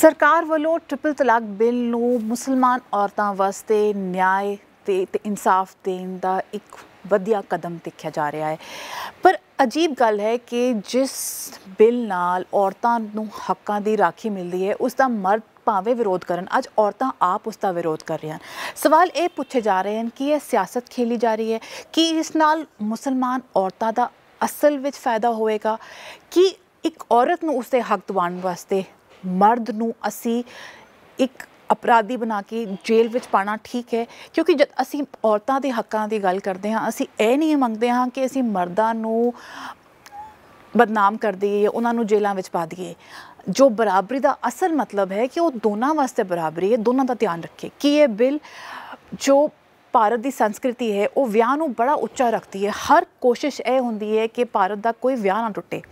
ਸਰਕਾਰ ਵੱਲੋਂ ਟ੍ਰਿਪਲ ਤਲਾਕ ਬਿੱਲ ਨੂੰ ਮੁਸਲਮਾਨ ਔਰਤਾਂ ਵਾਸਤੇ ਨਿਆਂ ਤੇ ਤੇ ਇਨਸਾਫ ਦੇਣ ਦਾ ਇੱਕ ਵਧੀਆ ਕਦਮ ਦੇਖਿਆ ਜਾ ਰਿਹਾ ਹੈ। ਪਰ ਅਜੀਬ ਗੱਲ ਹੈ ਕਿ ਜਿਸ ਬਿੱਲ ਨਾਲ ਔਰਤਾਂ ਨੂੰ ਹੱਕਾਂ ਦੀ ਰਾਖੀ ਮਿਲਦੀ ਹੈ, ਉਸ ਦਾ ਮਰਦ ਭਾਵੇਂ ਵਿਰੋਧ ਕਰਨ, ਅੱਜ ਔਰਤਾਂ ਆਪ ਉਸ ਦਾ ਵਿਰੋਧ ਕਰ ਰਹੀਆਂ ਸਵਾਲ ਇਹ ਪੁੱਛੇ ਜਾ ਰਹੇ ਹਨ ਕਿ ਇਹ ਸਿਆਸਤ ਖੇਲੀ ਜਾ ਰਹੀ ਹੈ ਕਿ ਇਸ ਨਾਲ ਮੁਸਲਮਾਨ ਔਰਤਾਂ ਦਾ ਅਸਲ ਵਿੱਚ ਫਾਇਦਾ ਹੋਏਗਾ ਕਿ ਇੱਕ ਔਰਤ ਨੂੰ ਉਸਦੇ ਹੱਕ ਦਿਵਾਉਣ ਵਾਸਤੇ ਮਰਦ ਨੂੰ ਅਸੀਂ ਇੱਕ ਅਪਰਾਧੀ ਬਣਾ ਕੇ ਜੇਲ੍ਹ ਵਿੱਚ ਪਾਣਾ ਠੀਕ ਹੈ, ਕਿਉਂਕਿ ਜਦ ਅਸੀਂ ਔਰਤਾਂ ਦੇ ਹੱਕਾਂ ਦੀ ਗੱਲ ਕਰਦੇ ਹਾਂ, ਅਸੀਂ ਇਹ ਨਹੀਂ ਮੰਗਦੇ ਹਾਂ ਕਿ ਅਸੀਂ ਮਰਦਾਂ ਨੂੰ ਬਦਨਾਮ ਕਰ ਦਈਏ ਉਹਨਾਂ ਨੂੰ ਜੇਲ੍ਹਾਂ ਵਿੱਚ ਪਾ ਦਈਏ। ਜੋ ਬਰਾਬਰੀ ਦਾ ਅਸਲ ਮਤਲਬ ਹੈ ਕਿ ਉਹ ਦੋਨਾਂ ਵਾਸਤੇ ਬਰਾਬਰੀ ਹੈ, ਦੋਨਾਂ ਦਾ ਧਿਆਨ ਰੱਖੇ ਕਿ ਇਹ ਬਿੱਲ ਜੋ ਭਾਰਤ ਦੀ ਸੰਸਕ੍ਰਿਤੀ ਹੈ, ਉਹ ਵਿਆਹ ਨੂੰ ਬੜਾ ਉੱਚਾ ਰੱਖਦੀ ਹੈ। ਹਰ ਕੋਸ਼ਿਸ਼ ਇਹ ਹੁੰਦੀ ਹੈ ਕਿ ਭਾਰਤ ਦਾ ਕੋਈ ਵਿਆਹ ਨਾ ਟੁੱਟੇ।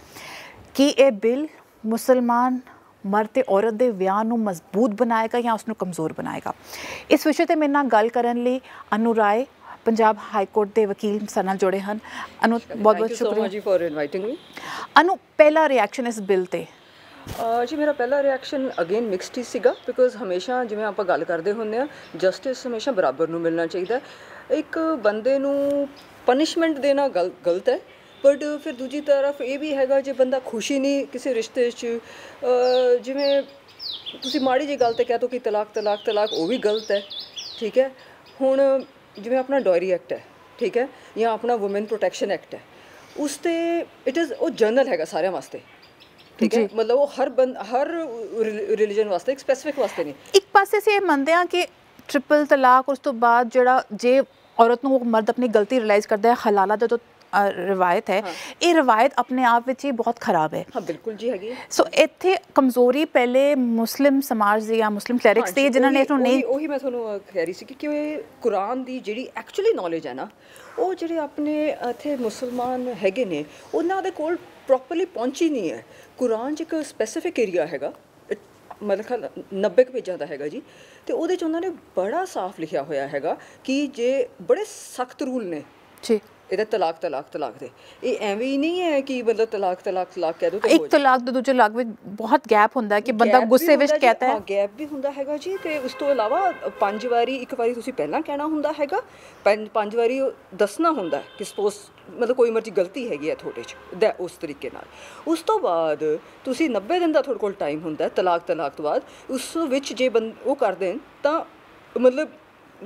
ਕਿ ਇਹ ਬਿੱਲ ਮੁਸਲਮਾਨ ਮਰਦ ਤੇ ਔਰਤ ਦੇ ਵਿਆਹ ਨੂੰ ਮਜ਼ਬੂਤ ਬਣਾਏਗਾ ਜਾਂ ਉਸ ਨੂੰ ਕਮਜ਼ੋਰ ਬਣਾਏਗਾ? ਇਸ ਵਿਸ਼ੇ ਤੇ ਮੇਰੇ ਨਾਲ ਗੱਲ ਕਰਨ ਲਈ ਅਨੂ ਰਾਏ ਪੰਜਾਬ ਹਾਈ ਕੋਰਟ ਦੇ ਵਕੀਲ ਸਾਡੇ ਨਾਲ ਜੁੜੇ ਹਨ। ਅਨੂ ਬਹੁਤ ਬਹੁਤ ਸ਼ੁਕਰੀਆ। ਜੀ ਫॉर ਇਨਵਾਈਟਿੰਗ ਮੀ ਅਨੂ ਪਹਿਲਾ ਰਿਐਕਸ਼ਨ ਇਸ ਬਿੱਲ ਤੇ? ਜੀ ਮੇਰਾ ਪਹਿਲਾ ਰਿਐਕਸ਼ਨ ਅਗੇਨ ਮਿਕਸਡ ਹੀ ਸੀਗਾ ਬਿਕੋਜ਼ ਹਮੇਸ਼ਾ ਜਿਵੇਂ ਆਪਾਂ ਗੱਲ ਕਰਦੇ ਹੁੰਦੇ ਆ ਜਸਟਿਸ ਹਮੇਸ਼ਾ ਬਰਾਬਰ ਨੂੰ ਮਿਲਣਾ ਚਾਹੀਦਾ ਇੱਕ ਬੰਦੇ ਨੂੰ ਪਨਿਸ਼ਮੈਂਟ ਦੇਣਾ ਗਲਤ ਹੈ। ਬਟ ਫਿਰ ਦੂਜੀ ਤਰਫ ਇਹ ਵੀ ਹੈਗਾ ਜੇ ਬੰਦਾ ਖੁਸ਼ੀ ਨਹੀਂ ਕਿਸੇ ਰਿਸ਼ਤੇ 'ਚ ਜਿਵੇਂ ਤੁਸੀਂ ਮਾੜੀ ਜੀ ਗੱਲ ਤੇ ਕਹਿ ਤੋ ਕਿ ਤਲਾਕ ਤਲਾਕ ਤਲਾਕ ਉਹ ਵੀ ਗਲਤ ਹੈ ਠੀਕ ਹੈ? ਹੁਣ ਜਿਵੇਂ ਆਪਣਾ ਡੋਰੀ ਐਕਟ ਹੈ ਠੀਕ ਹੈ? ਜਾਂ ਆਪਣਾ ਔਮਨ ਪ੍ਰੋਟੈਕਸ਼ਨ ਐਕਟ ਹੈ ਉਸ ਤੇ ਇਟ ਇਜ਼ ਉਹ ਜਨਰਲ ਹੈਗਾ ਸਾਰਿਆਂ ਵਾਸਤੇ ਠੀਕ ਹੈ? ਮਤਲਬ ਉਹ ਹਰ ਹਰ ਰਿਲੀਜੀਅਨ ਵਾਸਤੇ ਇੱਕ ਸਪੈਸਿਫਿਕ ਵਾਸਤੇ ਨਹੀਂ। ਇੱਕ ਪਾਸੇ ਸੇ ਇਹ ਮੰਨਦੇ ਆ ਕਿ ਟ੍ਰਿਪਲ ਤਲਾਕ ਉਸ ਤੋਂ ਬਾਅਦ ਜਿਹੜਾ ਜੇ ਔਰਤ ਨੂੰ ਮਰਦ ਆਪਣੀ ਗਲਤੀ ਰਿਅਲਾਈਜ਼ ਕਰਦਾ ਹੈ ਹਲਾਲਾ ਦਾ ਤੋਂ ਰਵਾਇਤ ਹੈ। ਇਹ ਰਵਾਇਤ ਆਪਣੇ ਆਪ ਵਿੱਚ ਹੀ ਬਹੁਤ ਖਰਾਬ ਹੈ। ਹਾਂ ਬਿਲਕੁਲ ਜੀ ਹੈਗੀ। ਸੋ ਇੱਥੇ ਕਮਜ਼ੋਰੀ ਪਹਿਲੇ ਮੁਸਲਿਮ ਸਮਾਜ ਦੀ ਜਾਂ ਮੁਸਲਿਮ ਕਲੈਰਿਕਸ ਦੀ ਜਿਨ੍ਹਾਂ ਨੇ ਇਹਨੂੰ ਨਹੀਂ ਉਹੀ ਮੈਂ ਤੁਹਾਨੂੰ ਕਹਿ ਰਹੀ ਸੀ ਕਿ ਇਹ ਕੁਰਾਨ ਦੀ ਜਿਹੜੀ ਐਕਚੁਅਲੀ ਨੌਲੇਜ ਹੈ ਨਾ ਉਹ ਜਿਹੜੇ ਆਪਣੇ ਇੱਥੇ ਮੁਸਲਮਾਨ ਹੈਗੇ ਨੇ ਉਹਨਾਂ ਦੇ ਕੋਲ ਪ੍ਰੋਪਰਲੀ ਪਹੁੰਚੀ ਨਹੀਂ ਹੈ। ਕੁਰਾਨ 'ਚ ਇੱਕ ਸਪੈਸੀਫਿਕ ਏਰੀਆ ਹੈਗਾ ਮਤਲਬ ਖਲ 90 ਪੇਜਾਂ ਦਾ ਹੈਗਾ ਜੀ ਤੇ ਉਹਦੇ 'ਚ ਉਹਨਾਂ ਨੇ ਬੜਾ ਸਾਫ਼ ਲਿਖਿਆ ਹੋਇਆ ਹੈਗਾ ਕਿ ਜੇ ਬੜੇ ਸਖਤ ਰੂਲ ਨੇ ਜੀ। ਇਹਦਾ ਤਲਾਕ ਤਲਾਕ ਤਲਾਕ ਦੇ। ਇਹ ਐਵੇਂ ਹੀ ਨਹੀਂ ਹੈ ਕਿ ਮਤਲਬ ਤਲਾਕ ਤਲਾਕ ਤਲਾਕ ਕਹਿ ਦੋ ਤੇ ਇੱਕ ਤਲਾਕ ਦੇ ਦੂਜੇ ਤਲਾਕ ਵਿੱਚ ਬਹੁਤ ਗੈਪ ਹੁੰਦਾ ਹੈ ਕਿ ਬੰਦਾ ਗੁੱਸੇ ਵਿੱਚ ਕਹਤਾ ਹੈ। ਗੈਪ ਵੀ ਹੁੰਦਾ ਹੈਗਾ ਜੀ ਤੇ ਉਸ ਤੋਂ ਇਲਾਵਾ ਪੰਜ ਵਾਰੀ ਇੱਕ ਵਾਰੀ ਤੁਸੀਂ ਪਹਿਲਾਂ ਕਹਿਣਾ ਹੁੰਦਾ ਹੈਗਾ ਪੰਜ ਵਾਰੀ ਦੱਸਣਾ ਹੁੰਦਾ ਕਿ ਸਪੋਜ਼ ਮਤਲਬ ਕੋਈ ਮਰਜ਼ੀ ਗਲਤੀ ਹੈਗੀ ਹੈ ਤੁਹਾਡੇ 'ਚ ਉਸ ਤਰੀਕੇ ਨਾਲ। ਉਸ ਤੋਂ ਬਾਅਦ ਤੁਸੀਂ 90 ਦਿਨ ਦਾ ਤੁਹਾਡੇ ਕੋਲ ਟਾਈਮ ਹੁੰਦਾ ਤਲਾਕ ਤਲਾਕ ਤੋਂ ਬਾਅਦ। ਉਸ ਵਿੱਚ ਜੇ ਉਹ ਕਰ ਦੇਣ ਤਾਂ ਮਤਲਬ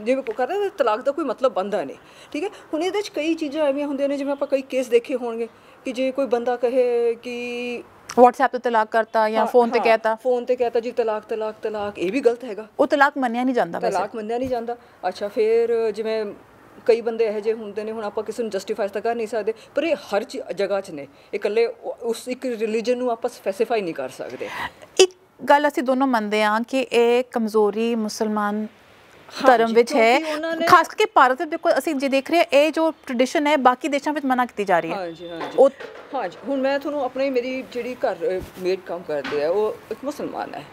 ਜਿਵੇਂ ਕੋ ਕਰਦਾ ਤਲਾਕ ਦਾ ਕੋਈ ਮਤਲਬ ਬੰਦਾ ਨਹੀਂ ਠੀਕ ਹੈ? ਹੁਣ ਇਹਦੇ ਵਿੱਚ ਕਈ ਚੀਜ਼ਾਂ ਐਵੇਂ ਹੁੰਦੀਆਂ ਨੇ ਜਿਵੇਂ ਆਪਾਂ ਕਈ ਕੇਸ ਦੇਖੇ ਹੋਣਗੇ ਕਿ ਜੇ ਕੋਈ ਬੰਦਾ ਕਹੇ ਕਿ WhatsApp ਤੇ ਤਲਾਕ ਕਰਤਾ ਜਾਂ ਫੋਨ ਤੇ ਕਹਿਤਾ। ਫੋਨ ਤੇ ਕਹਿਤਾ ਜੀ ਤਲਾਕ ਤਲਾਕ ਤਲਾਕ ਇਹ ਵੀ ਗਲਤ ਹੈਗਾ। ਉਹ ਤਲਾਕ ਮੰਨਿਆ ਨਹੀਂ ਜਾਂਦਾ ਵੈਸੇ। ਤਲਾਕ ਮੰਨਿਆ ਨਹੀਂ ਜਾਂਦਾ। ਅੱਛਾ ਫਿਰ ਜਿਵੇਂ ਕਈ ਬੰਦੇ ਇਹੋ ਜਿਹੇ ਹੁੰਦੇ ਨੇ ਹੁਣ ਆਪਾਂ ਕਿਸੇ ਨੂੰ ਜਸਟੀਫਾਈ ਤਾਂ ਕਰ ਨਹੀਂ ਸਕਦੇ ਪਰ ਇਹ ਹਰ ਜਗ੍ਹਾ 'ਚ ਨੇ। ਇਕੱਲੇ ਉਸ ਇੱਕ ਰਿਲੀਜੀਅਨ ਨੂੰ ਆਪਾਂ ਸਪੈਸੀਫਾਈ ਨਹੀਂ ਕਰ ਸਕਦੇ। ਇੱਕ ਗੱਲ ਅਸੀਂ ਦੋਨੋਂ ਮੰਨਦੇ ਹਾਂ ਕਿ ਇਹ ਕਮਜ਼ੋਰੀ ਮੁਸਲਮਾਨ ਧਰਮ ਵਿੱਚ ਹੈ। ਖਾਸ ਕਰਕੇ ਭਾਰਤ ਦੇ ਦੇਖੋ ਅਸੀਂ ਜੇ ਦੇਖ ਰਹੇ ਇਹ ਜੋ ਟ੍ਰੈਡੀਸ਼ਨ ਹੈ ਬਾਕੀ ਦੇਸ਼ਾਂ ਵਿੱਚ ਮਨਾ ਕੀਤੀ ਜਾ ਰਹੀ ਹੈ। ਹਾਂਜੀ ਹਾਂਜੀ। ਉਹ ਹਾਂਜੀ ਹੁਣ ਮੈਂ ਤੁਹਾਨੂੰ ਆਪਣੀ ਮੇਰੀ ਜਿਹੜੀ ਘਰ ਮੇਡ ਕੰਮ ਕਰਦੇ ਆ ਉਹ ਇੱਕ ਮੁਸਲਮਾਨ ਹੈ।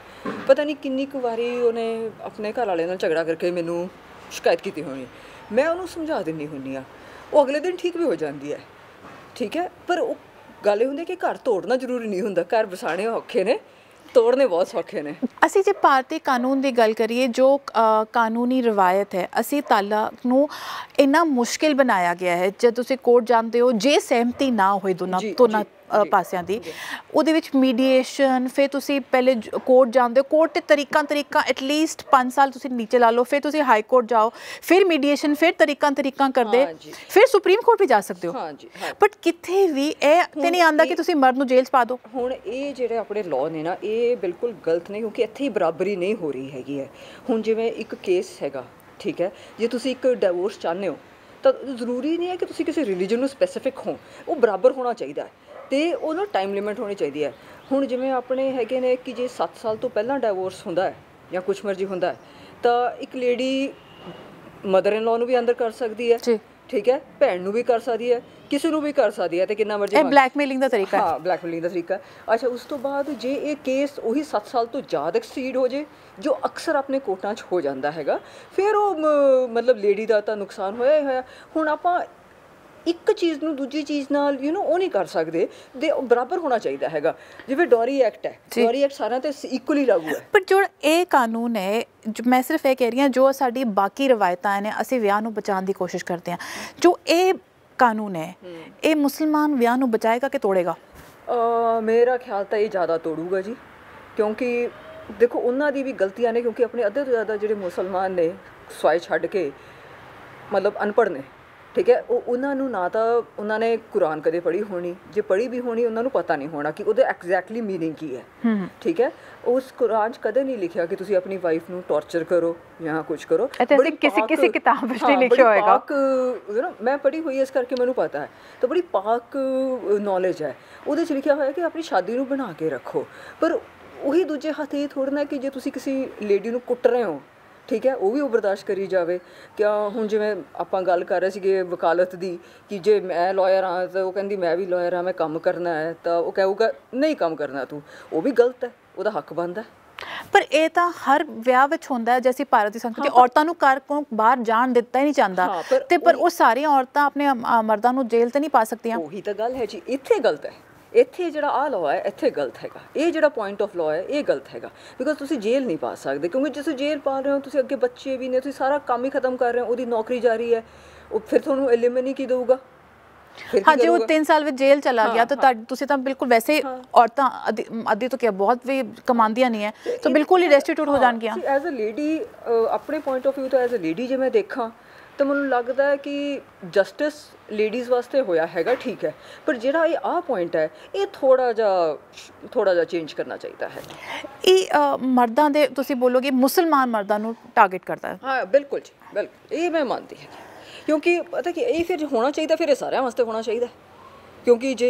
ਪਤਾ ਨਹੀਂ ਕਿੰਨੀ ਕੁ ਵਾਰੀ ਉਹਨੇ ਆਪਣੇ ਘਰ ਵਾਲੇ ਨਾਲ ਝਗੜਾ ਕਰਕੇ ਮੈਨੂੰ ਸ਼ਿਕਾਇਤ ਕੀਤੀ ਹੋਣੀ। ਮੈਂ ਉਹਨੂੰ ਸਮਝਾ ਦਿੰਨੀ ਹੁੰਨੀ ਆ ਉਹ ਅਗਲੇ ਦਿਨ ਠੀਕ ਵੀ ਹੋ ਜਾਂਦੀ ਹੈ। ਠੀਕ ਹੈ? ਪਰ ਉਹ ਗੱਲ ਇਹ ਹੁੰਦੀ ਕਿ ਘਰ ਤੋੜਨਾ ਜ਼ਰੂਰੀ ਨਹੀਂ ਹੁੰਦਾ। ਘਰ ਬਸਾਣੇ ਔਖੇ ਨੇ। ਤੋੜਨੇ ਬਹੁਤ ਸੌਖੇ ਨੇ। ਅਸੀਂ ਜੇ ਭਾਰਤੀ ਕਾਨੂੰਨ ਦੀ ਗੱਲ ਕਰੀਏ ਜੋ ਕਾਨੂੰਨੀ ਰਵਾਇਤ ਹੈ ਅਸੀਂ ਤਾਲਾਕ ਨੂੰ ਇੰਨਾ ਮੁਸ਼ਕਿਲ ਬਣਾਇਆ ਗਿਆ ਹੈ ਜਦ ਤੁਸੀਂ ਕੋਰਟ ਜਾਂਦੇ ਹੋ ਜੇ ਸਹਿਮਤੀ ਨਾ ਹੋਏ ਦੋਨਾਂ ਦੋਨਾਂ ਪਾਸਿਆਂ ਦੀ। ਉਹਦੇ ਵਿੱਚ ਮੀਡੀਏਸ਼ਨ ਫਿਰ ਤੁਸੀਂ ਪਹਿਲੇ ਕੋਰਟ ਜਾਂਦੇ ਹੋ। ਕੋਰਟ ਤੇ ਤਰੀਕਾਂ ਤਰੀਕਾਂ ਐਟਲੀਸਟ 5 ਸਾਲ ਤੁਸੀਂ ਨੀਚੇ ਲਾ ਲਓ ਫਿਰ ਤੁਸੀਂ ਹਾਈ ਕੋਰਟ ਜਾਓ ਫਿਰ ਮੀਡੀਏਸ਼ਨ ਫਿਰ ਤਰੀਕਾਂ ਤਰੀਕਾਂ ਕਰਦੇ ਫਿਰ ਸੁਪਰੀਮ ਕੋਰਟ ਵੀ ਜਾ ਸਕਦੇ ਹੋ। ਹਾਂਜੀ ਬਟ ਕਿੱਥੇ ਵੀ ਇਹ ਤੇ ਨਹੀਂ ਆਂਦਾ ਕਿ ਤੁਸੀਂ ਮਰਦ ਨੂੰ ਜੇਲ੍ਹ 'ਚ ਪਾ ਦਿਓ। ਹੁਣ ਇਹ ਜਿਹੜੇ ਆਪਣੇ ਲਾਅ ਨੇ ਨਾ ਇਹ ਬਿਲਕੁਲ ਗਲਤ ਨਹੀਂ ਕਿਉਂਕਿ ਇੱਥੇ ਹੀ ਬਰਾਬਰੀ ਨਹੀਂ ਹੋ ਰਹੀ ਹੈਗੀ ਹੈ। ਹੁਣ ਜਿਵੇਂ ਇੱਕ ਕੇਸ ਹੈਗਾ ਠੀਕ ਹੈ ਜੇ ਤੁਸੀਂ ਇੱਕ ਡਿਵੋਰਸ ਚਾਹੁੰਦੇ ਹੋ ਤਾਂ ਜ਼ਰੂਰੀ ਨਹੀਂ ਹੈ ਕਿ ਤੁਸੀਂ ਕਿਸੇ ਰਿਲੀਜਨ ਨੂੰ ਸਪੈਸੀਫਿਕ ਹੋ। ਉਹ ਬਰਾਬਰ ਹੋਣਾ ਚਾਹੀਦਾ ਹੈ। ਤੇ ਉਹਨੂੰ ਟਾਈਮ ਲਿਮਿਟ ਹੋਣੀ ਚਾਹੀਦੀ ਹੈ। ਹੁਣ ਜਿਵੇਂ ਆਪਣੇ ਹੈਗੇ ਨੇ ਕਿ ਜੇ 7 ਸਾਲ ਤੋਂ ਪਹਿਲਾਂ ਡਿਵੋਰਸ ਹੁੰਦਾ ਹੈ ਜਾਂ ਕੁਝ ਮਰਜ਼ੀ ਹੁੰਦਾ ਹੈ ਤਾਂ ਇੱਕ ਲੇਡੀ ਮਦਰ ਇਨ ਲਾ ਨੂੰ ਵੀ ਅੰਦਰ ਕਰ ਸਕਦੀ ਹੈ। ਠੀਕ ਹੈ? ਭੈਣ ਨੂੰ ਵੀ ਕਰ ਸਕਦੀ ਹੈ ਕਿਸੇ ਨੂੰ ਵੀ ਕਰ ਸਕਦੀ ਹੈ ਤੇ ਕਿੰਨਾ ਮਰਜ਼ੀ ਇਹ ਬਲੈਕਮੇਲਿੰਗ ਦਾ ਤਰੀਕਾ ਹੈ। ਹਾਂ ਬਲੈਕਮੇਲਿੰਗ ਦਾ ਤਰੀਕਾ ਅੱਛਾ ਉਸ ਤੋਂ ਬਾਅਦ ਜੇ ਇਹ ਕੇਸ ਉਹੀ 7 ਸਾਲ ਤੋਂ ਜ਼ਿਆਦਾ ਐਕਸੀਡ ਹੋ ਜੇ ਜੋ ਅਕਸਰ ਆਪਣੇ ਕੋਟਾਂ 'ਚ ਹੋ ਜਾਂਦਾ ਹੈਗਾ ਫਿਰ ਉਹ ਮਤਲਬ ਲੇਡੀ ਦਾ ਤਾਂ ਨੁਕਸਾਨ ਹੋਇਆ ਹੀ ਹੋਇਆ। ਹੁਣ ਆਪਾਂ ਇੱਕ ਚੀਜ਼ ਨੂੰ ਦੂਜੀ ਚੀਜ਼ ਨਾਲ ਯੂ نو ਉਹ ਨਹੀਂ ਕਰ ਸਕਦੇ। ਦੇ ਉਹ ਬਰਾਬਰ ਹੋਣਾ ਚਾਹੀਦਾ ਹੈਗਾ। ਜਿਵੇਂ ਡੋਰੀ ਐਕਟ ਹੈ। ਡੋਰੀ ਐਕਟ ਸਾਰਿਆਂ ਤੇ ਇਕੁਅਲੀ ਲਾਗੂ ਹੈ। ਪਰ ਜੋ ਇਹ ਕਾਨੂੰਨ ਹੈ ਮੈਂ ਸਿਰਫ ਇਹ ਕਹਿ ਰਹੀ ਹਾਂ ਜੋ ਸਾਡੀ ਬਾਕੀ ਰਵਾਇਤਾਂ ਨੇ ਅਸੀਂ ਵਿਆਹ ਨੂੰ ਬਚਾਉਣ ਦੀ ਕੋਸ਼ਿਸ਼ ਕਰਦੇ ਹਾਂ। ਜੋ ਇਹ ਕਾਨੂੰਨ ਹੈ ਇਹ ਮੁਸਲਮਾਨ ਵਿਆਹ ਨੂੰ ਬਚਾਏਗਾ ਕਿ ਤੋੜੇਗਾ? ਮੇਰਾ ਖਿਆਲ ਤਾਂ ਇਹ ਜ਼ਿਆਦਾ ਤੋੜੂਗਾ ਜੀ। ਕਿਉਂਕਿ ਦੇਖੋ ਉਹਨਾਂ ਦੀ ਵੀ ਗਲਤੀਆਂ ਨੇ ਕਿਉਂਕਿ ਆਪਣੇ ਅੱਧੇ ਤੋਂ ਜ਼ਿਆਦਾ ਜਿਹੜੇ ਮੁਸਲਮਾਨ ਨੇ ਸਵਾਈ ਛੱਡ ਕੇ ਮਤਲਬ ਅਨਪੜ੍ਹ ਨੇ। ਠੀਕ ਹੈ ਉਹ ਉਹਨਾਂ ਨੂੰ ਨਾ ਤਾਂ ਉਹਨਾਂ ਨੇ ਕੁਰਾਨ ਕਦੇ ਪੜ੍ਹੀ ਹੋਣੀ ਜੇ ਪੜ੍ਹੀ ਵੀ ਹੋਣੀ ਉਹਨਾਂ ਨੂੰ ਪਤਾ ਨਹੀਂ ਹੋਣਾ ਕਿ ਉਹਦੇ ਐਗਜ਼ੈਕਟਲੀ मीनिंग ਕੀ ਹੈ ਹੂੰ ਠੀਕ ਹੈ ਉਸ ਕੁਰਾਨ 'ਚ ਕਦੇ ਨਹੀਂ ਲਿਖਿਆ ਕਿ ਤੁਸੀਂ ਆਪਣੀ ਵਾਈਫ ਨੂੰ ਟੌਰਚਰ ਕਰੋ ਜਾਂ ਕੁਝ ਕਰੋ ਇਹ ਤਾਂ ਬੜੀ ਅਸੀਂ ਕਿਸੇ- ਪਾਕ- ਕਿਸੇ ਕਿਤਾਬ ਵਿੱਚ ਨਹੀਂ ਹਾਂ, ਲਿਖਿਆ ਬੜੀ ਹੋਏਗਾ। ਪਾਕ you know, ਮੈਂ ਪੜ੍ਹੀ ਹੋਈ ਹੈ ਇਸ ਕਰਕੇ ਮੈਨੂੰ ਪਤਾ ਹੈ ਤਾਂ ਬੜੀ ਪਾਕ ਨੌਲੇਜ ਹੈ ਉਹਦੇ 'ਚ ਲਿਖਿਆ ਹੋਇਆ ਕਿ ਆਪਣੀ ਸ਼ਾਦੀ ਨੂੰ ਬਣਾ ਕੇ ਰੱਖੋ ਪਰ ਉਹੀ ਦੂਜੇ ਹੱਥ ਇਹ ਥੋੜ੍ਹਾ ਨਾ ਕਿ ਜੇ ਤੁਸੀਂ ਕਿਸੇ ਲੇਡੀ ਨੂੰ ਕੁੱਟ ਰਹੇ ਹੋ ਠੀਕ ਹੈ ਉਹ ਵੀ ਉਹ ਬਰਦਾਸ਼ਤ ਕਰੀ ਜਾਵੇ। ਕਿਆ ਹੁਣ ਜਿਵੇਂ ਆਪਾਂ ਗੱਲ ਕਰ ਰਹੇ ਸੀਗੇ ਵਕਾਲਤ ਦੀ ਕਿ ਜੇ ਮੈਂ ਲਾਇਰ ਹਾਂ ਤਾਂ ਉਹ ਕਹਿੰਦੀ ਮੈਂ ਵੀ ਲਾਇਰ ਹਾਂ ਮੈਂ ਕੰਮ ਕਰਨਾ ਹੈ ਤਾਂ ਉਹ ਕਹੂਗਾ ਨਹੀਂ ਕੰਮ ਕਰਨਾ ਤੂੰ। ਉਹ ਵੀ ਗਲਤ ਹੈ ਉਹਦਾ ਹੱਕ ਬਣਦਾ ਪਰ ਇਹ ਤਾਂ ਹਰ ਵਿਆਹ ਵਿੱਚ ਹੁੰਦਾ ਹੈ ਜੈਸੇ ਭਾਰਤ ਦੀ ਸੰਸਕ੍ਰਿਤੀ ਔਰਤਾਂ ਨੂੰ ਘਰ ਕੋਲੋਂ ਬਾਹਰ ਜਾਣ ਦਿੱਤਾ ਹੀ ਨਹੀਂ ਜਾਂਦਾ। ਤੇ ਪਰ ਉਹ ਸਾਰੀਆਂ ਔਰਤਾਂ ਆਪਣੇ ਮਰਦਾਂ ਨੂੰ ਜੇਲ੍ਹ ਤੇ ਨਹੀਂ ਪਾ ਸਕਦੀਆਂ। ਉਹੀ ਤਾਂ ਗੱਲ ਹੈ ਜੀ ਇੱਥੇ ਗਲਤ ਹੈ। ਇੱਥੇ ਜਿਹੜਾ ਆ ਲਾਅ ਹੈ ਇੱਥੇ ਗਲਤ ਹੈਗਾ। ਇਹ ਜਿਹੜਾ ਪੁਆਇੰਟ ਆਫ ਲਾਅ ਹੈ ਇਹ ਗਲਤ ਹੈਗਾ। ਬਿਕਾਜ਼ ਤੁਸੀਂ ਜੇਲ੍ਹ ਨਹੀਂ ਪਾ ਸਕਦੇ ਕਿਉਂਕਿ ਜੇ ਤੁਸੀਂ ਜੇਲ੍ਹ ਪਾ ਰਹੇ ਹੋ ਤੁਸੀਂ ਅੱਗੇ ਬੱਚੇ ਵੀ ਨੇ ਤੁਸੀਂ ਸਾਰਾ ਕੰਮ ਹੀ ਖਤਮ ਕਰ ਰਹੇ ਹੋ ਉਹਦੀ ਨੌਕਰੀ ਜਾਰੀ ਹੈ। ਉਹ ਫਿਰ ਤੁਹਾਨੂੰ ਐਲੀਮਨੀ ਕੀ ਦੇਊਗਾ? ਕੀ ਹਾਂ ਜੇ ਉਹ ਕਰੂਗਾ? 3 ਸਾਲ ਵਿੱਚ ਜੇਲ੍ਹ ਚਲਾ ਗਿਆ ਤਾਂ ਤੁਸੀਂ ਤਾਂ ਬਿਲਕੁਲ ਵੈਸੇ ਔਰਤਾਂ ਅੱਧੀ- ਅੱਧੀ ਤੋਂ ਕਿਹਾ ਬਹੁਤ ਵੀ ਕਮਾਉਂਦੀਆਂ ਨਹੀਂ ਹੈ ਤਾਂ ਬਿਲਕੁਲ ਹੀ ਰੈਸਟੀਟਿਊਟ ਹੋ ਜਾਣਗੀਆਂ। ਐਜ਼ ਅ ਲੇਡੀ ਆਪਣੇ ਪੁਆਇੰਟ ਆਫ View ਤੋਂ ਐਜ਼ ਅ ਲੇਡੀ ਜੇ ਮੈਂ ਦੇਖਾਂ ਤਾਂ ਮੈਨੂੰ ਲੱਗਦਾ ਹੈ ਕਿ ਜਸਟਿਸ ਲੇਡੀਜ਼ ਵਾਸਤੇ ਹੋਇਆ ਹੈਗਾ ਠੀਕ ਹੈ। ਪਰ ਜਿਹੜਾ ਇਹ ਆ ਪੁਆਇੰਟ ਹੈ ਇਹ ਥੋੜਾ ਜਿਹਾ ਥੋੜਾ ਜਿਹਾ ਚੇਂਜ ਕਰਨਾ ਚਾਹੀਦਾ ਹੈ। ਇਹ ਮਰਦਾਂ ਦੇ ਤੁਸੀਂ ਬੋਲੋਗੇ ਮੁਸਲਮਾਨ ਮਰਦਾਂ ਨੂੰ ਟਾਰਗੇਟ ਕਰਦਾ ਹੈ। ਹਾਂ ਬਿਲਕੁਲ ਜੀ ਬਿਲਕੁਲ। ਇਹ ਮੈਂ ਮੰਨਦੀ ਹਾਂ ਕਿਉਂਕਿ ਪਤਾ ਕਿ ਇਹ ਫਿਰ ਹੋਣਾ ਚਾਹੀਦਾ ਫਿਰ ਇਹ ਸਾਰਿਆਂ ਵਾਸਤੇ ਹੋਣਾ ਚਾਹੀਦਾ। ਕਿਉਂਕਿ ਜੇ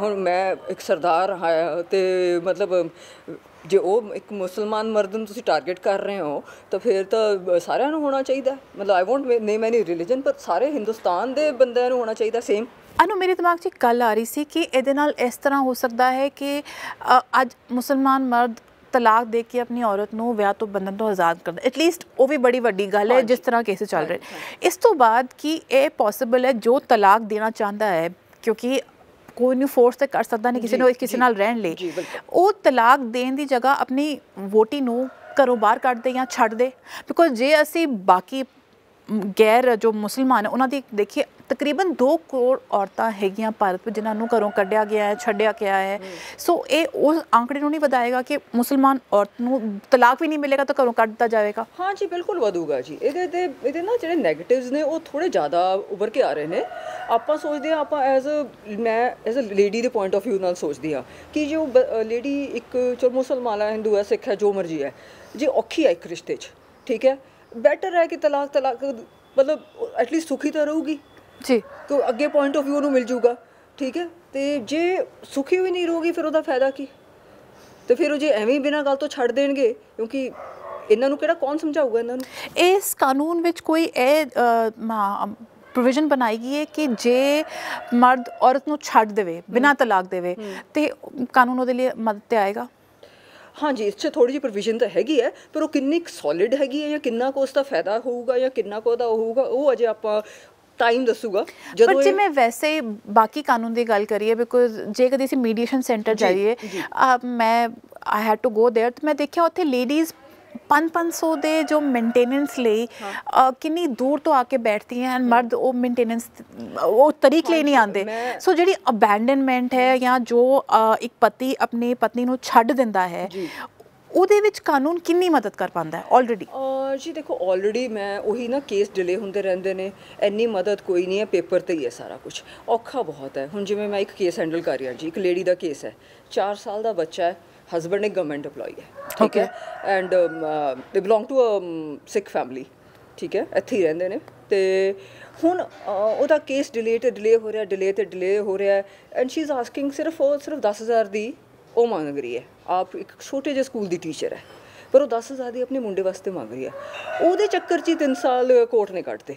ਹੁਣ ਮੈਂ ਇੱਕ ਸਰਦਾਰ ਹਾਂ ਤੇ ਮਤਲਬ ਜੇ ਉਹ ਇੱਕ ਮੁਸਲਮਾਨ ਮਰਦ ਨੂੰ ਤੁਸੀਂ ਟਾਰਗੇਟ ਕਰ ਰਹੇ ਹੋ ਤਾਂ ਫਿਰ ਤਾਂ ਸਾਰਿਆਂ ਨੂੰ ਹੋਣਾ ਚਾਹੀਦਾ। ਮਤਲਬ ਆਈ ਵੋਂਟ ਨੇਮ ਐਨੀ ਰਿਲੀਜਨ ਪਰ ਸਾਰੇ ਹਿੰਦੁਸਤਾਨ ਦੇ ਬੰਦਿਆਂ ਨੂੰ ਹੋਣਾ ਚਾਹੀਦਾ ਸੇਮ ਅਨੂ ਮੇਰੇ ਦਿਮਾਗ 'ਚ ਇੱਕ ਗੱਲ ਆ ਰਹੀ ਸੀ ਕਿ ਇਹਦੇ ਨਾਲ ਇਸ ਤਰ੍ਹਾਂ ਹੋ ਸਕਦਾ ਹੈ ਕਿ ਅੱਜ ਮੁਸਲਮਾਨ ਮਰਦ ਤਲਾਕ ਦੇ ਕੇ ਆਪਣੀ ਔਰਤ ਨੂੰ ਵਿਆਹ ਤੋਂ ਬੰਧਨ ਤੋਂ ਆਜ਼ਾਦ ਕਰਦਾ ਐਟਲੀਸਟ ਉਹ ਵੀ ਬੜੀ ਵੱਡੀ ਗੱਲ ਹੈ ਜਿਸ ਤਰ੍ਹਾਂ ਕੇਸ ਚੱਲ ਰਹੇ ਇਸ ਤੋਂ ਬਾਅਦ ਕੀ ਇਹ ਪੋਸੀਬਲ ਹੈ ਜੋ ਤਲਾਕ ਦੇਣਾ ਚਾਹੁੰਦਾ ਹੈ ਕਿਉਂਕਿ ਕੋਈ ਨੂੰ ਫੋਰਸ ਤੇ ਕਰ ਸਕਦਾ ਨਹੀਂ ਕਿਸੇ ਨੂੰ ਕਿਸੇ ਨਾਲ ਰਹਿਣ ਲਈ। ਉਹ ਤਲਾਕ ਦੇਣ ਦੀ ਜਗ੍ਹਾ ਆਪਣੀ ਵੋਟੀ ਨੂੰ ਘਰੋਂ ਬਾਹਰ ਕੱਢ ਦੇ ਜਾਂ ਛੱਡ ਦੇ। ਬਿਕੋਜ਼ ਜੇ ਅਸੀਂ ਬਾਕੀ ਗੈਰ ਜੋ ਮੁਸਲਮਾਨ ਉਹਨਾਂ ਦੀ ਦੇਖੀਏ, ਤਕਰੀਬਨ 2 ਕਰੋੜ ਔਰਤਾਂ ਹੈਗੀਆਂ ਭਾਰਤ ਵਿੱਚ, ਜਿਨ੍ਹਾਂ ਨੂੰ ਘਰੋਂ ਕੱਢਿਆ ਗਿਆ ਹੈ, ਛੱਡਿਆ ਗਿਆ ਹੈ। ਸੋ ਇਹ ਉਸ ਆંકੜੇ ਨੂੰ ਨਹੀਂ ਵਧਾਏਗਾ ਕਿ ਮੁਸਲਮਾਨ ਔਰਤ ਨੂੰ ਤਲਾਕ ਵੀ ਨਹੀਂ ਮਿਲੇਗਾ ਤਾਂ ਘਰੋਂ ਕੱਢ ਦਿੱਤਾ ਜਾਵੇਗਾ। ਹਾਂ ਜੀ, ਬਿਲਕੁਲ ਵਧੂਗਾ ਜੀ। ਇਹਦੇ ਤੇ, ਇਹਦੇ ਨਾ ਜਿਹੜੇ 네ਗੇਟਿਵਸ ਨੇ, ਉਹ ਥੋੜੇ ਜ਼ਿਆਦਾ ਉੱਭਰ ਕੇ ਆ ਰਹੇ ਨੇ। ਆਪਾਂ ਸੋਚਦੇ ਆ ਆਪਾਂ ਐਜ਼ ਅ ਮੈਂ ਐਜ਼ ਅ ਲੇਡੀ ਦੇ ਪੁਆਇੰਟ ਆਫ View ਨਾਲ ਸੋਚਦੀ ਆ ਕਿ ਜੋ ਲੇਡੀ ਇੱਕ ਚਲ ਮੁਸਲਮਾਨ ਹੈ, ਹਿੰਦੂ ਹੈ, ਸਿੱਖ ਹੈ, ਜੋ ਮਰਜ਼ੀ ਹੈ, ਜੇ ਔਖੀ ਹੈ ਇੱਕ ਰਿਸ਼ਤੇ 'ਚ, ਠੀਕ ਹੈ? ਬੈਟਰ ਹੈ ਕਿ ਤਲਾਕ ਤਲਾਕ ਮਤਲਬ ਐਟਲੀਸਟ ਸੁਖੀ ਤਾਂ ਰਹੂਗੀ। ਜੀ। ਕਿ ਅੱਗੇ ਪੁਆਇੰਟ ਆਫ View ਨੂੰ ਮਿਲ ਜਾਊਗਾ ਠੀਕ ਹੈ? ਤੇ ਜੇ ਸੁਖੀ ਵੀ ਨਹੀਂ ਰਹੂਗੀ ਫਿਰ ਉਹਦਾ ਫਾਇਦਾ ਕੀ? ਤੇ ਫਿਰ ਉਹ ਜੇ ਐਵੇਂ ਹੀ ਬਿਨਾਂ ਗੱਲ ਤੋਂ ਛੱਡ ਦੇਣਗੇ ਕਿਉਂਕਿ ਇਹਨਾਂ ਨੂੰ ਕਿਹੜਾ ਕੌਣ ਸਮਝਾਊਗਾ ਇਹਨਾਂ ਨੂੰ? ਇਸ ਕਾਨੂੰਨ ਵਿੱਚ ਕੋਈ ਇਹ ਪ੍ਰੋਵੀਜ਼ਨ ਬਣਾਈ ਗਈ ਹੈ ਕਿ ਜੇ ਮਰਦ ਔਰਤ ਨੂੰ ਛੱਡ ਦੇਵੇ ਬਿਨਾਂ ਤਲਾਕ ਦੇਵੇ ਤੇ ਕਾਨੂੰਨ ਉਹਦੇ ਲਈ ਮਦਦ ਤੇ ਆਏਗਾ। ਹਾਂਜੀ ਇਸ 'ਚ ਥੋੜੀ ਜਿਹੀ ਪ੍ਰੋਵੀਜ਼ਨ ਤਾਂ ਹੈਗੀ ਹੈ ਪਰ ਉਹ ਕਿੰਨੀ ਸੋਲਿਡ ਹੈਗੀ ਹੈ ਜਾਂ ਕਿੰਨਾ ਕੁ ਉਸ ਦਾ ਫਾਇਦਾ ਹੋਊਗਾ ਜਾਂ ਕਿੰਨਾ ਕੁ ਉਹਦਾ ਉਹ ਹੋਊਗਾ ਉਹ ਅਜੇ ਆਪਾਂ ਟਾਈਮ ਦੱਸੂਗਾ ਪਰ ਜੇ ਇਹ- ਮੈਂ ਵੈਸੇ ਬਾਕੀ ਕਾਨੂੰਨ ਦੀ ਗੱਲ ਕਰੀਏ ਬਿਕੋਜ਼ ਜੇ ਕਦੀ ਅਸੀਂ ਮੀਡੀਏਸ਼ਨ ਸੈਂਟਰ ਜੀ, ਜਾਈਏ ਜੀ। ਅਹ ਮੈਂ I had to go there ਤੇ ਮੈਂ ਦੇਖਿਆ ਉੱਥੇ ਲੇਡੀਜ਼ 5-500 ਦੇ ਜੋ ਮੇਨਟੇਨੈਂਸ ਲਈ ਕਿੰਨੀ ਦੂਰ ਤੋਂ ਆ ਕੇ ਬੈਠਦੀਆਂ ਹਨ ਮਰਦ ਉਹ ਮੇਨਟੇਨੈਂਸ ਉਹ ਤਰੀਕ ਲਈ ਨਹੀਂ ਆਉਂਦੇ। ਸੋ ਜਿਹੜੀ ਅਬੈਂਡਨਮੈਂਟ ਹੈ ਜਾਂ ਜੋ ਇੱਕ ਪਤੀ ਆਪਣੀ ਪਤਨੀ ਨੂੰ ਛੱਡ ਦਿੰਦਾ ਹੈ। ਉਹਦੇ ਵਿੱਚ ਕਾਨੂੰਨ ਕਿੰਨੀ ਮਦਦ ਕਰ ਪਾਉਂਦਾ ਹੈ? ਆਲਰੇਡੀ ਜੀ ਦੇਖੋ ਆਲਰੇਡੀ ਮੈਂ ਉਹੀ ਨਾ ਕੇਸ ਡਿਲੇ ਹੁੰਦੇ ਰਹਿੰਦੇ ਨੇ। ਇੰਨੀ ਮਦਦ ਕੋਈ ਨਹੀਂ ਹੈ ਪੇਪਰ ਤੇ ਹੀ ਹੈ ਸਾਰਾ ਕੁਝ ਔਖਾ ਬਹੁਤ ਹੈ। ਹੁਣ ਜਿਵੇਂ ਮੈਂ ਇੱਕ ਕੇਸ ਹੈਂਡਲ ਕਰ ਰਹੀ ਹਾਂ ਜੀ ਇੱਕ ਲੇਡੀ ਦਾ ਕੇਸ ਹੈ। 4 ਸਾਲ ਦਾ ਬੱਚਾ ਹੈ। ਹਸਬੰਡ ਇੱਕ ਗਵਰਨਮੈਂਟ EMPLOYE ਹੈ ਠੀਕ ਹੈ and they belong to a Sikh family ਠੀਕ ਹੈ ਇੱਥੇ ਹੀ ਰਹਿੰਦੇ ਨੇ ਤੇ ਹੁਣ ਉਹਦਾ ਕੇਸ ਡਿਲੇ ਤੇ ਡਿਲੇ ਹੋ ਰਿਹਾ ਡਿਲੇ ਤੇ ਡਿਲੇ ਹੋ ਰਿਹਾ ਐਂਡ ਸ਼ੀ ਇਜ਼ ਆਸਕਿੰਗ ਸਿਰਫ ਉਹ ਸਿਰਫ 10000 ਦੀ ਉਹ ਮੰਗ ਰਹੀ ਹੈ ਆਪ ਇੱਕ ਛੋਟੇ ਜਿਹੇ ਸਕੂਲ ਦੀ ਟੀਚਰ ਹੈ ਪਰ ਉਹ 10000 ਦੀ ਆਪਣੇ ਮੁੰਡੇ ਵਾਸਤੇ ਮੰਗ ਰਹੀ ਹੈ ਉਹਦੇ ਚੱਕਰ 'ਚ ਹੀ 3 ਸਾਲ ਕੋਰਟ ਨੇ ਕੱਟਤੇ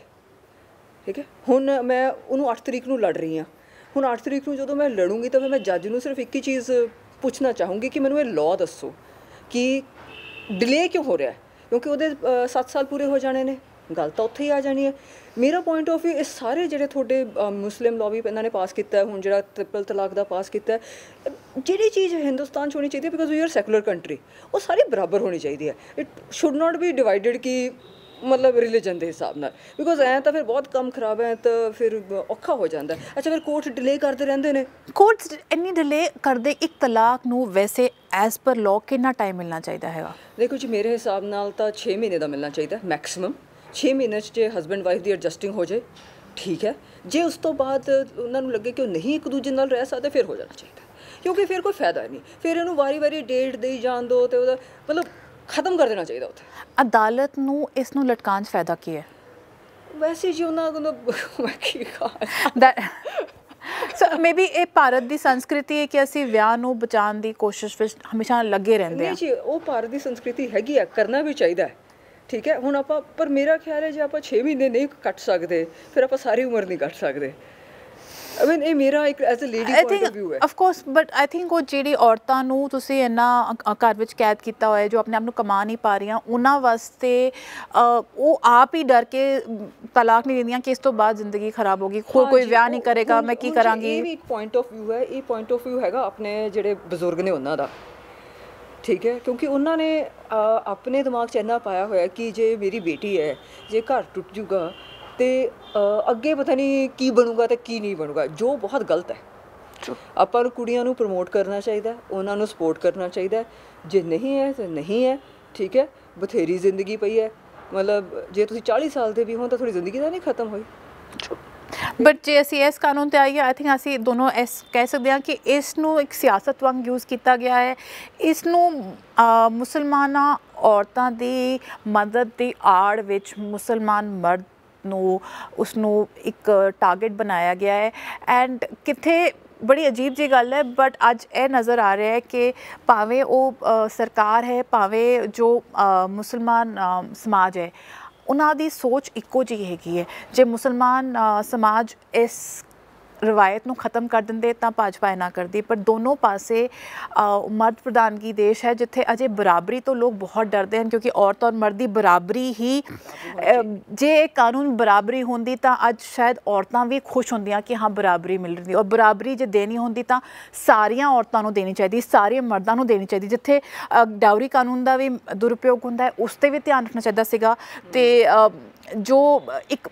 ਠੀਕ ਹੈ ਹੁਣ ਮੈਂ ਉਹਨੂੰ 8 ਤਰੀਕ ਨੂੰ ਲੜ ਰਹੀ ਹਾਂ ਹੁਣ 8 ਤਰੀਕ ਨੂੰ ਜਦੋਂ ਮੈਂ ਲੜੂੰਗੀ ਤਾਂ ਫਿਰ ਮੈਂ ਜੱਜ ਨੂੰ ਸਿਰਫ ਇੱਕ ਹੀ ਚੀਜ਼ ਪੁੱਛਣਾ ਚਾਹੂੰਗੀ ਕਿ ਮੈਨੂੰ ਇਹ ਲਾਅ ਦੱਸੋ ਕਿ ਡਿਲੇ ਕਿਉਂ ਹੋ ਰਿਹਾ ਹੈ? ਕਿਉਂਕਿ ਉਹਦੇ 7 ਸਾਲ ਪੂਰੇ ਹੋ ਜਾਣੇ ਨੇ। ਗੱਲ ਤਾਂ ਉੱਥੇ ਹੀ ਆ ਜਾਣੀ ਹੈ। ਮੇਰਾ ਪੁਆਇੰਟ ਆਫ View ਇਹ ਸਾਰੇ ਜਿਹੜੇ ਤੁਹਾਡੇ ਅ, ਮੁਸਲਿਮ ਲੌਬੀ ਇਹਨਾਂ ਨੇ ਪਾਸ ਕੀਤਾ ਹੈ ਹੁਣ ਜਿਹੜਾ ਟ੍ਰਿਪਲ ਤਲਾਕ ਦਾ ਪਾਸ ਕੀਤਾ ਹੈ ਜਿਹੜੀ ਚੀਜ਼ ਹਿੰਦੁਸਤਾਨ 'ਚ ਹੋਣੀ ਚਾਹੀਦੀ ਹੈ because we are secular country ਉਹ ਸਾਰੀ ਬਰਾਬਰ ਹੋਣੀ ਚਾਹੀਦੀ ਹੈ। It should not be divided ਕਿ ਮਤਲਬ ਰਿਲੀਜਨ ਦੇ ਹਿਸਾਬ ਨਾਲ। ਬਿਕਾਜ਼ ਐ ਤਾਂ ਫਿਰ ਬਹੁਤ ਕੰਮ ਖਰਾਬ ਹੈ ਤਾਂ ਫਿਰ ਔਖਾ ਹੋ ਜਾਂਦਾ। ਅੱਛਾ ਫਿਰ ਕੋਰਟ ਡਿਲੇ ਕਰਦੇ ਰਹਿੰਦੇ ਨੇ? ਕੋਰਟਸ ਇੰਨੀ ਡਿਲੇ ਕਰਦੇ ਇੱਕ ਤਲਾਕ ਨੂੰ ਵੈਸੇ ਐਸ ਪਰ ਲਾਅ ਕਿੰਨਾ ਟਾਈਮ ਮਿਲਣਾ ਚਾਹੀਦਾ ਹੈਗਾ? ਦੇਖੋ ਜੀ ਮੇਰੇ ਹਿਸਾਬ ਨਾਲ ਤਾਂ 6 ਮਹੀਨੇ ਦਾ ਮਿਲਣਾ ਚਾਹੀਦਾ ਮੈਕਸਿਮਮ 6 ਮਹੀਨੇ 'ਚ ਜੇ ਹਸਬੰਡ ਵਾਈਫ ਦੀ ਐਡਜਸਟਿੰਗ ਹੋ ਜਾਏ ਠੀਕ ਹੈ। ਜੇ ਉਸ ਤੋਂ ਬਾਅਦ ਉਹਨਾਂ ਨੂੰ ਲੱਗੇ ਕਿ ਉਹ ਨਹੀਂ ਇੱਕ ਦੂਜੇ ਨਾਲ ਰਹਿ ਸਕਦੇ ਫਿਰ ਹੋ ਜਾਣਾ ਚਾਹੀਦਾ ਕਿਉਂਕਿ ਫਿਰ ਕੋਈ ਫਾਇਦਾ ਨਹੀਂ। ਫਿਰ ਇਹਨੂੰ ਵਾਰੀ-ਵਾਰੀ ਡੇਟ ਦੇਈ ਜਾਣ ਦੋ ਤੇ ਉਹਦਾ ਮਤਲਬ ਖਤਮ ਕਰ ਦੇਣਾ ਚਾਹੀਦਾ ਉੱਥੇ। ਅਦਾਲਤ ਨੂੰ ਇਸ ਨੂੰ ਲਟਕਾਉਣ 'ਚ ਫਾਇਦਾ ਕੀ ਹੈ? ਵੈਸੇ ਜੀ ਉਹਨਾਂ ਕੋਲ ਮੈਂ ਕੀ ਕਹਾਂ। ਸੋ ਮੇਬੀ ਇਹ ਭਾਰਤ ਦੀ ਸੰਸਕ੍ਰਿਤੀ ਹੈ ਕਿ ਅਸੀਂ ਵਿਆਹ ਨੂੰ ਬਚਾਉਣ ਦੀ ਕੋਸ਼ਿਸ਼ ਵਿੱਚ ਹਮੇਸ਼ਾ ਲੱਗੇ ਰਹਿੰਦੇ ਹਾਂ। ਜੀ ਉਹ ਭਾਰਤ ਦੀ ਸੰਸਕ੍ਰਿਤੀ ਹੈਗੀ ਆ ਕਰਨਾ ਵੀ ਚਾਹੀਦਾ ਹੈ। ਠੀਕ ਹੈ? ਹੁਣ ਆਪਾਂ ਪਰ ਮੇਰਾ ਖਿਆਲ ਹੈ ਜੇ ਆਪਾਂ 6 ਮਹੀਨੇ ਨਹੀਂ ਕੱਟ ਸਕਦੇ ਫਿਰ ਆਪਾਂ ਸਾਰੀ ਉਮਰ ਨਹੀਂ ਕੱਟ ਸਕਦੇ। ਆਈ ਮੀਨ ਇਹ ਮੇਰਾ ਇੱਕ as a lady point of View ਹੈ। Of course but I think ਉਹ ਜਿਹੜੀ ਔਰਤਾਂ ਨੂੰ ਤੁਸੀਂ ਇੰਨਾ ਘਰ ਵਿੱਚ ਕੈਦ ਕੀਤਾ ਹੋਇਆ ਜੋ ਆਪਣੇ ਆਪ ਨੂੰ ਕਮਾ ਨਹੀਂ ਪਾ ਰਹੀਆਂ ਉਹਨਾਂ ਵਾਸਤੇ ਉਹ ਆਪ ਹੀ ਡਰ ਕੇ ਤਲਾਕ ਨਹੀਂ ਦਿੰਦੀਆਂ ਕਿ ਇਸ ਤੋਂ ਬਾਅਦ ਜ਼ਿੰਦਗੀ ਖਰਾਬ ਹੋਗੀ ਕੋਈ ਕੋਈ ਵਿਆਹ ਨਹੀਂ ਕਰੇਗਾ ਮੈਂ ਕੀ ਕਰਾਂਗੀ? ਇਹ ਵੀ ਇੱਕ ਪੁਆਇੰਟ ਆਫ View ਹੈ ਇਹ ਪੁਆਇੰਟ ਆਫ View ਹੈਗਾ ਆਪਣੇ ਜਿਹੜੇ ਬਜ਼ੁਰਗ ਨੇ ਉਹਨਾਂ ਦਾ। ਠੀਕ ਹੈ ਕਿਉਂਕਿ ਉਹਨਾਂ ਨੇ ਆਪਣੇ ਦਿਮਾਗ 'ਚ ਇੰਨਾ ਪਾਇਆ ਹੋਇਆ ਕਿ ਜੇ ਮੇਰੀ ਬੇਟੀ ਹੈ ਜੇ ਘਰ ਟੁੱਟ ਜੂਗਾ ਤੇ ਅ, ਅੱਗੇ ਪਤਾ ਨਹੀਂ ਕੀ ਬਣੂਗਾ ਤੇ ਕੀ ਨਹੀਂ ਬਣੂਗਾ ਜੋ ਬਹੁਤ ਗਲਤ ਹੈ। ਆਪਾਂ ਨੂੰ ਕੁੜੀਆਂ ਨੂੰ ਪ੍ਰਮੋਟ ਕਰਨਾ ਚਾਹੀਦਾ ਹੈ, ਉਹਨਾਂ ਨੂੰ ਸਪੋਰਟ ਕਰਨਾ ਚਾਹੀਦਾ। ਹੈ। ਜੇ ਨਹੀਂ ਹੈ ਤੇ ਨਹੀਂ ਹੈ ਠੀਕ ਹੈ ਬਥੇਰੀ ਜ਼ਿੰਦਗੀ ਪਈ ਹੈ। ਮਤਲਬ ਜੇ ਤੁਸੀਂ 40 ਸਾਲ ਦੇ ਵੀ ਹੋ ਤਾਂ ਤੁਹਾਡੀ ਜ਼ਿੰਦਗੀ ਤਾਂ ਨਹੀਂ ਖਤਮ ਹੋਈ। ਬਟ ਜੇ ਅਸੀਂ ਇਸ ਕਾਨੂੰਨ ਤੇ ਆਈਏ ਆਈ ਥਿੰਕ ਅਸੀਂ ਦੋਨੋਂ ਇਸ ਕਹਿ ਸਕਦੇ ਹਾਂ ਕਿ ਇਸ ਨੂੰ ਇੱਕ ਸਿਆਸਤ ਵਾਂਗ ਯੂਜ਼ ਕੀਤਾ ਗਿਆ ਹੈ। ਇਸ ਨੂੰ ਮੁਸਲਮਾਨਾਂ ਔਰਤਾਂ ਦੀ ਮਦਦ ਦੀ ਆੜ ਵਿੱਚ ਮੁਸਲਮਾਨ ਮਰਦ ਨੂੰ ਉਸ ਨੂੰ ਇੱਕ ਟਾਰਗੇਟ ਬਣਾਇਆ ਗਿਆ ਹੈ। ਐਂਡ ਕਿੱਥੇ ਬੜੀ ਅਜੀਬ ਜੀ ਗੱਲ ਹੈ ਬਟ ਅੱਜ ਇਹ ਨਜ਼ਰ ਆ ਰਿਹਾ ਹੈ ਕਿ ਭਾਵੇਂ ਉਹ ਸਰਕਾਰ ਹੈ, ਭਾਵੇਂ ਜੋ ਮੁਸਲਮਾਨ ਸਮਾਜ ਹੈ, ਉਹਨਾਂ ਦੀ ਸੋਚ ਇੱਕੋ ਜਿਹੀ ਹੈਗੀ ਹੈ। ਜੇ ਮੁਸਲਮਾਨ ਸਮਾਜ ਇਸ ਰਵਾਇਤ ਨੂੰ ਖਤਮ ਕਰ ਦਿੰਦੇ, ਤਾਂ ਭਾਜਪਾ ਇਹ ਨਾ ਕਰਦੀ। ਪਰ ਦੋਨੋਂ ਪਾਸੇ ਮਰਦ ਪ੍ਰਧਾਨਗੀ ਦੇਸ਼ ਹੈ, ਜਿੱਥੇ ਅਜੇ ਬਰਾਬਰੀ ਤੋਂ ਲੋਕ ਬਹੁਤ ਡਰਦੇ ਹਨ, ਕਿਉਂਕਿ ਔਰਤ ਔਰ ਮਰਦ ਦੀ ਬਰਾਬਰੀ ਹੀ ਜੇ ਇਹ ਕਾਨੂੰਨ ਬਰਾਬਰੀ ਹੁੰਦੀ, ਤਾਂ ਅੱਜ ਸ਼ਾਇਦ ਔਰਤਾਂ ਵੀ ਖੁਸ਼ ਹੁੰਦੀਆਂ ਕਿ ਹਾਂ, ਬਰਾਬਰੀ ਮਿਲ ਰਹੀ ਔਰ ਬਰਾਬਰੀ ਜੇ ਦੇਣੀ ਹੁੰਦੀ, ਤਾਂ ਸਾਰੀਆਂ ਔਰਤਾਂ ਨੂੰ ਦੇਣੀ ਚਾਹੀਦੀ ਸਾਰੇ ਮਰਦਾਂ ਨੂੰ ਦੇਣੀ ਚਾਹੀਦੀ, ਜਿੱਥੇ ਡਾਊਰੀ ਕਾਨੂੰਨ ਦਾ ਵੀ ਦੁਰਉਪਯੋਗ ਹੁੰਦਾ ਹੈ, ਉਸ ਤੇ ਵੀ ਧਿਆਨ ਰੱਖਣਾ ਚਾਹੀਦਾ ਸੀਗਾ। ਤੇ ਜੋ ਇੱਕ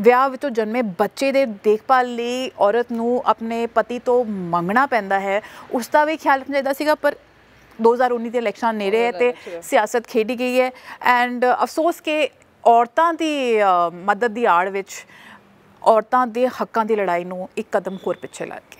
ਵਿਆਹ ਵਿੱਚੋਂ ਜਨਮੇ ਬੱਚੇ ਦੇ ਦੇਖਭਾਲ ਲਈ ਔਰਤ ਨੂੰ ਆਪਣੇ ਪਤੀ ਤੋਂ ਮੰਗਣਾ ਪੈਂਦਾ ਹੈ। ਉਸ ਦਾ ਵੀ ਖਿਆਲ ਰੱਖਣਾ ਚਾਹੀਦਾ ਸੀਗਾ ਪਰ 2019 ਦੇ ਇਲੈਕਸ਼ਨ ਨੇੜੇ ਹੈ ਤੇ ਸਿਆਸਤ ਖੇਡੀ ਗਈ ਹੈ। ਐਂਡ ਅਫਸੋਸ ਕਿ ਔਰਤਾਂ ਦੀ ਮਦਦ ਦੀ ਆੜ ਵਿੱਚ ਔਰਤਾਂ ਦੇ ਹੱਕਾਂ ਦੀ ਲੜਾਈ ਨੂੰ ਇੱਕ ਕਦਮ ਹੋਰ ਪਿੱਛੇ ਲੱਗ ਗਈ